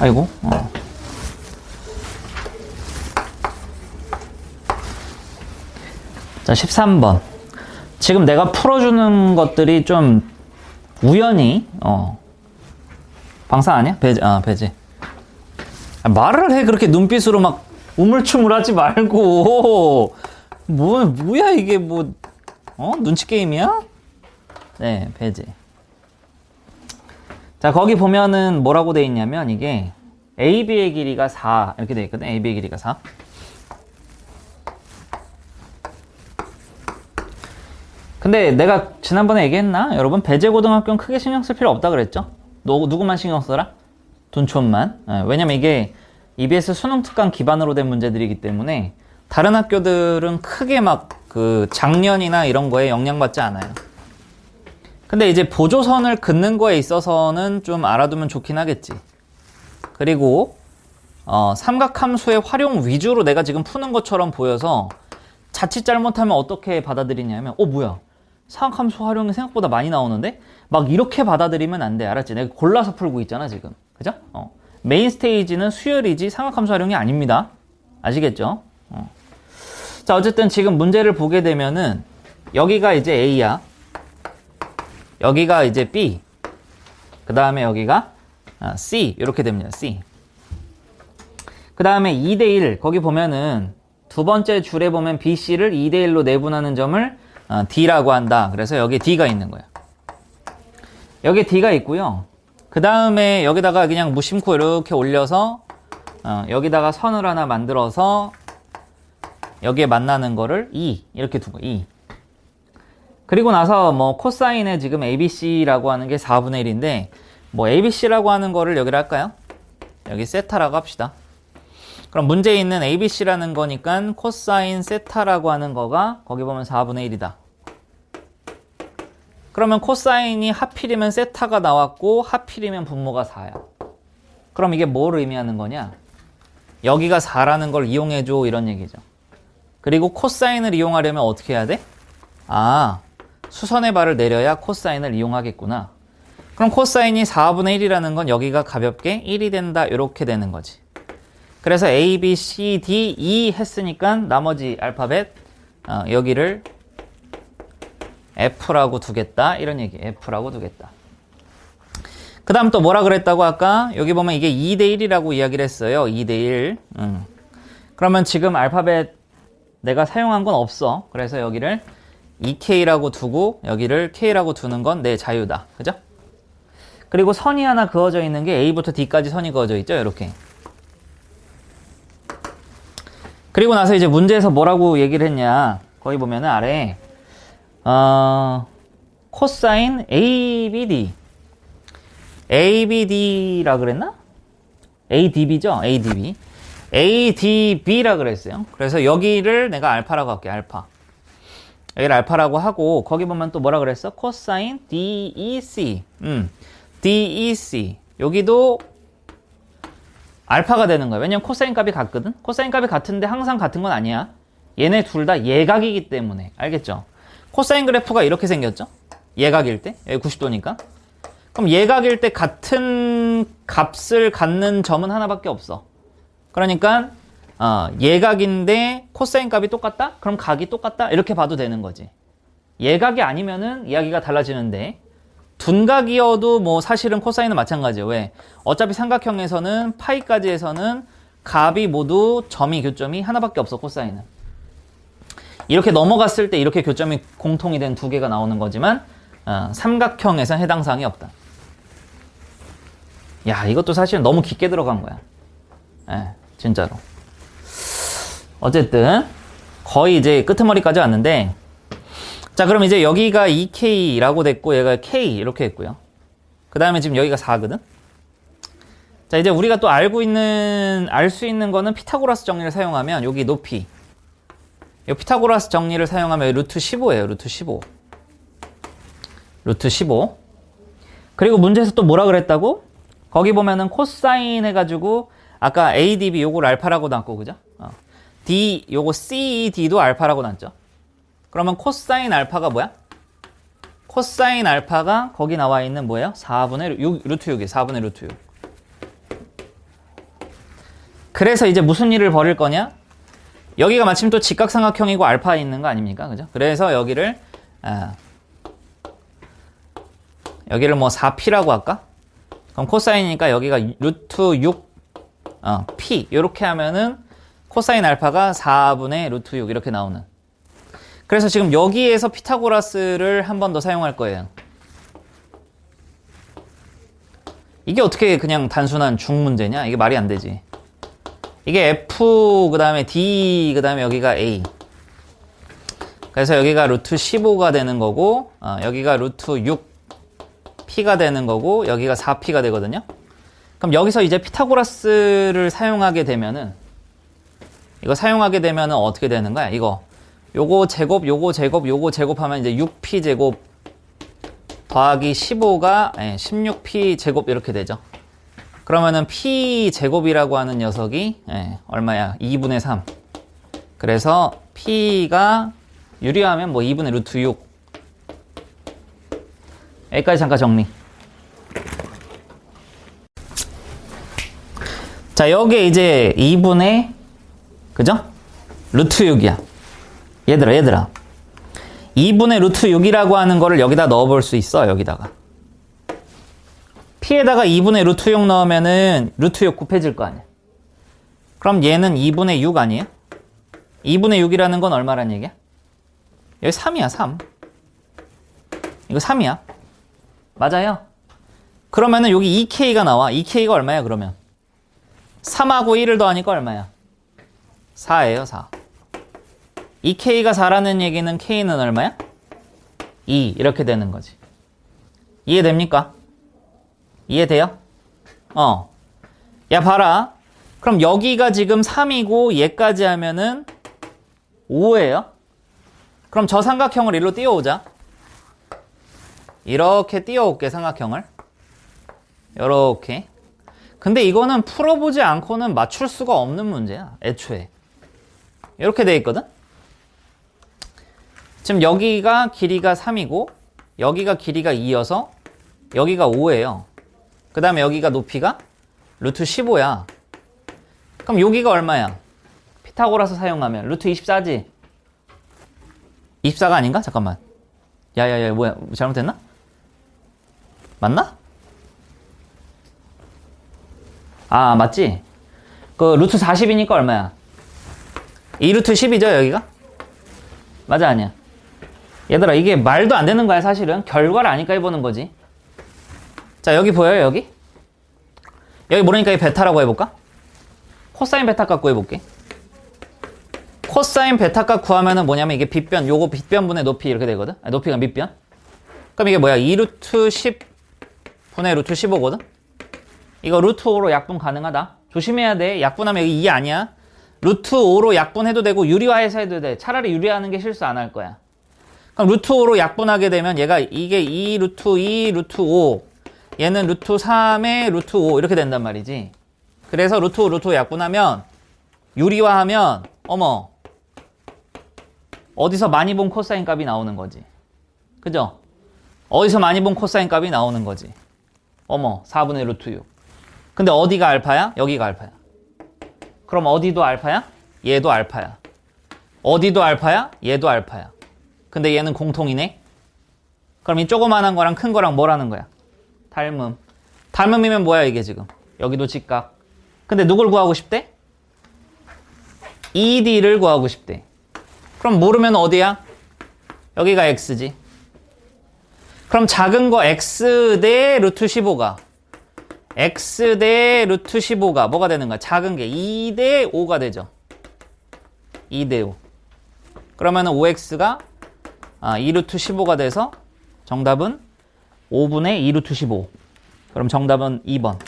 아이고. 어. 자, 13번. 지금 내가 풀어주는 것들이 좀 우연히, 어. 방사 아니야? 배제, 아, 배제. 아, 말을 해. 그렇게 눈빛으로 막 우물쭈물 하지 말고. 뭐, 뭐야, 이게 뭐, 어? 눈치 게임이야? 네, 배제. 자, 거기 보면은 뭐라고 돼 있냐면 이게 AB의 길이가 4 이렇게 돼 있거든. AB의 길이가 4. 근데 내가 지난번에 얘기했나? 여러분 배제고등학교는 크게 신경 쓸 필요 없다 그랬죠? 누, 누구만 신경 써라? 둔촌만. 예, 왜냐면 이게 EBS 수능 특강 기반으로 된 문제들이기 때문에 다른 학교들은 크게 막 그 작년이나 이런 거에 영향받지 않아요. 근데 이제 보조선을 긋는 거에 있어서는 좀 알아두면 좋긴 하겠지. 그리고 어, 삼각함수의 활용 위주로 내가 지금 푸는 것처럼 보여서 자칫 잘못하면 어떻게 받아들이냐면 어 뭐야 삼각함수 활용이 생각보다 많이 나오는데 막 이렇게 받아들이면 안 돼 알았지? 내가 골라서 풀고 있잖아 지금 그죠? 어. 메인 스테이지는 수열이지 삼각함수 활용이 아닙니다 아시겠죠? 어. 자 어쨌든 지금 문제를 보게 되면은 여기가 이제 A야 여기가 이제 B. 그 다음에 여기가 아, C. 이렇게 됩니다 C. 그 다음에 2대1 거기 보면은 두 번째 줄에 보면 BC를 2대1로 내분하는 점을 어, D라고 한다. 그래서 여기 D가 있는 거야 여기 D가 있고요. 그 다음에 여기다가 그냥 무심코 이렇게 올려서 어, 여기다가 선을 하나 만들어서 여기에 만나는 거를 2 이렇게 두고 2 그리고 나서 뭐 코사인에 지금 ABC라고 하는 게 4분의 1인데 뭐 ABC라고 하는 거를 여기를 할까요? 여기 세타라고 합시다. 그럼 문제에 있는 ABC라는 거니까 코사인 세타라고 하는 거가 거기 보면 4분의 1이다. 그러면 코사인이 하필이면 세타가 나왔고 하필이면 분모가 4야. 그럼 이게 뭘 의미하는 거냐? 여기가 4라는 걸 이용해줘 이런 얘기죠. 그리고 코사인을 이용하려면 어떻게 해야 돼? 아, 수선의 발을 내려야 코사인을 이용하겠구나. 그럼 코사인이 4분의 1이라는 건 여기가 가볍게 1이 된다 이렇게 되는 거지. 그래서 A, B, C, D, E 했으니까 나머지 알파벳 어, 여기를 F라고 두겠다 이런 얘기 F라고 두겠다. 그 다음 또 뭐라 그랬다고 아까 여기 보면 이게 2대1이라고 이야기를 했어요. 2대1 음. 그러면 지금 알파벳 내가 사용한 건 없어. 그래서 여기를 2K라고 두고 여기를 K라고 두는 건 내 자유다. 그죠? 그리고 선이 하나 그어져 있는 게 A부터 D까지 선이 그어져 있죠. 이렇게. 그리고 나서 이제 문제에서 뭐라고 얘기를 했냐. 거기 보면은 아래 어, 코사인 ABD ABD라 그랬나? ADB죠? ADB ADB라 그랬어요. 그래서 여기를 내가 알파라고 할게. 알파. 여기를 알파라고 하고 거기 보면 또 뭐라 그랬어? 코사인 DEC. 음. DEC. 여기도 알파가 되는 거야. 왜냐면 코사인 값이 같거든. 코사인 값이 같은데 항상 같은 건 아니야. 얘네 둘 다 예각이기 때문에. 알겠죠? 코사인 그래프가 이렇게 생겼죠? 예각일 때. 여기 90도니까. 그럼 예각일 때 같은 값을 갖는 점은 하나밖에 없어. 그러니까 어, 예각인데 코사인 값이 똑같다? 그럼 각이 똑같다? 이렇게 봐도 되는 거지. 예각이 아니면은 이야기가 달라지는데 둔각이어도 뭐 사실은 코사인은 마찬가지예요. 왜? 어차피 삼각형에서는 파이까지에서는 값이 모두 점이 교점이 하나밖에 없어 코사인은. 이렇게 넘어갔을 때 이렇게 교점이 공통이 된 두 개가 나오는 거지만 어, 삼각형에선 해당 사항이 없다. 야 이것도 사실 너무 깊게 들어간 거야. 예, 진짜로. 어쨌든 거의 이제 끄트머리까지 왔는데 자 그럼 이제 여기가 2K라고 됐고 얘가 K 이렇게 했고요. 그 다음에 지금 여기가 4거든. 자 이제 우리가 또 알고 있는 알 수 있는 거는 피타고라스 정리를 사용하면 여기 높이 이 피타고라스 정리를 사용하면 루트 15예요. 루트 15. 루트 15. 그리고 문제에서 또 뭐라 그랬다고? 거기 보면은 코사인 해가지고 아까 ADB 요걸 알파라고 놨고 그죠? 요거 CD도 알파라고 놨죠. 그러면 코사인 알파가 뭐야? 코사인 알파가 거기 나와 있는 뭐예요? 4분의 6, 루트 6이 4분의 루트 6. 그래서 이제 무슨 일을 벌일 거냐? 여기가 마침 또 직각삼각형이고 알파 있는 거 아닙니까? 그죠? 그래서 여기를 아, 여기를 뭐 4p라고 할까? 그럼 코사인이니까 여기가 루트 6 어, p 이렇게 하면은 코사인 알파가 4분의 루트 6 이렇게 나오는. 그래서 지금 여기에서 피타고라스를 한 번 더 사용할 거예요. 이게 어떻게 그냥 단순한 중 문제냐? 이게 말이 안 되지. 이게 F, 그 다음에 D, 그 다음에 여기가 A. 그래서 여기가 루트 15가 되는 거고, 어, 여기가 루트 6, P가 되는 거고, 여기가 4P가 되거든요. 그럼 여기서 이제 피타고라스를 사용하게 되면은, 이거 사용하게 되면은 어떻게 되는 거야? 이거. 요거 제곱, 요거 제곱, 요거 제곱하면 이제 6P 제곱 더하기 15가 16P 제곱 이렇게 되죠. 그러면은 P 제곱이라고 하는 녀석이 예, 얼마야? 2분의 3. 그래서 P가 유리하면 뭐 2분의 루트 6. 여기까지 잠깐 정리. 자, 여기에 이제 2분의 그죠? 루트 6이야. 얘들아, 얘들아. 2분의 루트 6이라고 하는 거를 여기다 넣어볼 수 있어, 여기다가. P에다가 2분의 루트 6 넣으면은 루트 6 곱해질 거 아니야. 그럼 얘는 2분의 6 아니에요? 2분의 6이라는 건 얼마란 얘기야? 여기 3이야, 3. 이거 3이야. 맞아요? 그러면은 여기 2K가 나와. 2K가 얼마야, 그러면? 3하고 1을 더하니까 얼마야? 4예요, 4. 2K가 4라는 얘기는 K는 얼마야? 2 이렇게 되는 거지. 이해됩니까? 이해돼요? 어. 야 봐라. 그럼 여기가 지금 3이고 얘까지 하면은 5예요. 그럼 저 삼각형을 일로 띄워오자. 이렇게 띄워올게 삼각형을. 이렇게. 근데 이거는 풀어보지 않고는 맞출 수가 없는 문제야. 애초에. 이렇게 돼 있거든? 지금 여기가 길이가 3이고 여기가 길이가 2여서 여기가 5예요. 그 다음에 여기가 높이가 루트 15야. 그럼 여기가 얼마야? 피타고라스 사용하면 루트 24지? 24가 아닌가? 잠깐만. 야야야 뭐야 잘못됐나? 맞나? 아 맞지? 그 루트 40이니까 얼마야? 2루트 10이죠 여기가? 맞아 아니야? 얘들아 이게 말도 안 되는 거야 사실은. 결과를 아니까 해보는 거지. 자 여기 보여요 여기? 여기 모르니까 이 베타라고 해볼까? 코사인 베타 값 구해볼게. 코사인 베타 값 구하면은 뭐냐면 이게 빗변 요거 빗변분의 높이 이렇게 되거든? 아니, 높이가 밑변? 그럼 이게 뭐야? 2루트 10 분의 루트 15거든? 이거 루트 5로 약분 가능하다. 조심해야 돼. 약분하면 여기 2 아니야 루트 5로 약분해도 되고 유리화해서 해도 돼. 차라리 유리하는 게 실수 안 할 거야. 그럼 루트 5로 약분하게 되면 얘가 이게 2 루트 2 루트 5 얘는 루트 3의 루트 5 이렇게 된단 말이지. 그래서 루트 5 루트 5 약분하면 유리화하면 어머 어디서 많이 본 코사인 값이 나오는 거지. 그죠? 어디서 많이 본 코사인 값이 나오는 거지. 어머 4분의 루트 6 근데 어디가 알파야? 여기가 알파야 그럼 어디도 알파야? 얘도 알파야 어디도 알파야? 얘도 알파야 근데 얘는 공통이네? 그럼 이 조그만한 거랑 큰 거랑 뭐라는 거야? 닮음. 닮음이면 뭐야 이게 지금? 여기도 직각. 근데 누굴 구하고 싶대? ED를 구하고 싶대. 그럼 모르면 어디야? 여기가 X지. 그럼 작은 거 X 대 루트 15가 X 대 루트 15가 뭐가 되는 거야? 작은 게 2 대 5가 되죠. 2 대 5. 그러면은 5X가 아, 2루트 15가 돼서 정답은 5분의 2루트 15. 그럼 정답은 2번.